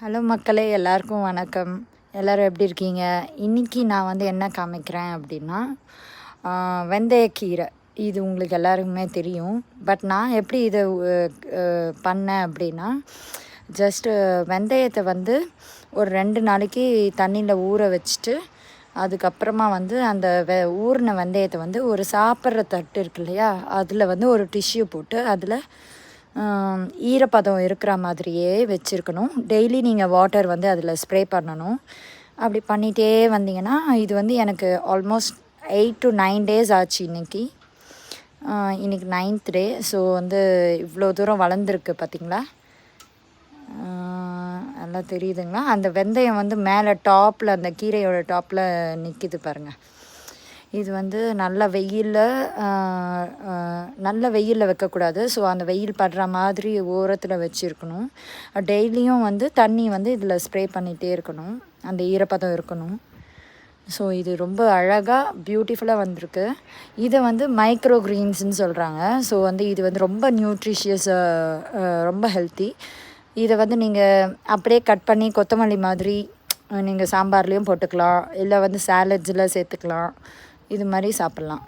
Hello மக்களே எல்லாருக்கும் வணக்கம். எல்லோரும் எப்படி இருக்கீங்க? இன்றைக்கி நான் வந்து என்ன காமிக்கிறேன் அப்படின்னா வெந்தயக்கீரை இது உங்களுக்கு எல்லாருக்குமே தெரியும். பட் நான் எப்படி இதை பண்ணேன் அப்படின்னா ஜஸ்ட்டு வெந்தயத்தை வந்து ஒரு ரெண்டு நாளைக்கு தண்ணியில் ஊற வச்சுட்டு அதுக்கப்புறமா வந்து அந்த வெ ஊறின வெந்தயத்தை வந்து ஒரு சாப்பிட்ற தட்டு இருக்கு இல்லையா அதில் வந்து ஒரு டிஷ்யூ போட்டு அதில் ஈரப்பதம் இருக்கிற மாதிரியே வச்சுருக்கணும். டெய்லி நீங்கள் வாட்டர் வந்து அதில் ஸ்ப்ரே பண்ணணும். அப்படி பண்ணிகிட்டே வந்தீங்கன்னா இது வந்து எனக்கு almost eight to nine days ஆச்சு இன்னைக்கு. இன்றைக்கி நைன்த் டே ஸோ வந்து இவ்வளோ தூரம் வளர்ந்துருக்கு பார்த்தீங்களா நல்லா தெரியுதுங்களா? அந்த வெந்தயம் வந்து மேலே டாப்பில் அந்த கீரையோட டாப்பில் நிற்கிது பாருங்கள் இது வந்து நல்ல வெயிலில் நல்ல வெயிலில் வைக்கக்கூடாது. ஸோ அந்த வெயில் படுற மாதிரி ஓரத்தில் வச்சுருக்கணும். டெய்லியும் வந்து தண்ணி வந்து இதில் ஸ்ப்ரே பண்ணிகிட்டே இருக்கணும். அந்த ஈரப்பதம் இருக்கணும். ஸோ இது ரொம்ப அழகாக பியூட்டிஃபுல்லாக வந்திருக்கு. இதை வந்து மைக்ரோ க்ரீன்ஸ்னு சொல்கிறாங்க ஸோ வந்து இது வந்து ரொம்ப நியூட்ரிஷியஸ் ரொம்ப ஹெல்த்தி இதை வந்து நீங்கள் அப்படியே கட் பண்ணி கொத்தமல்லி மாதிரி நீங்கள் சாம்பார்லேயும் போட்டுக்கலாம். இல்லை வந்து சாலட்ஸில் சேர்த்துக்கலாம். இது மாதிரி சாப்பிட்லாம்.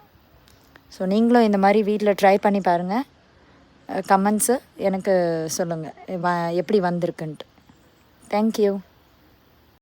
ஸோ நீங்களும் இந்த மாதிரி வீட்டில் ட்ரை பண்ணி பாருங்கள் கமெண்ட்ஸு எனக்கு சொல்லுங்கள் எப்படி வந்திருக்குன்ட்டு. தேங்க்யூ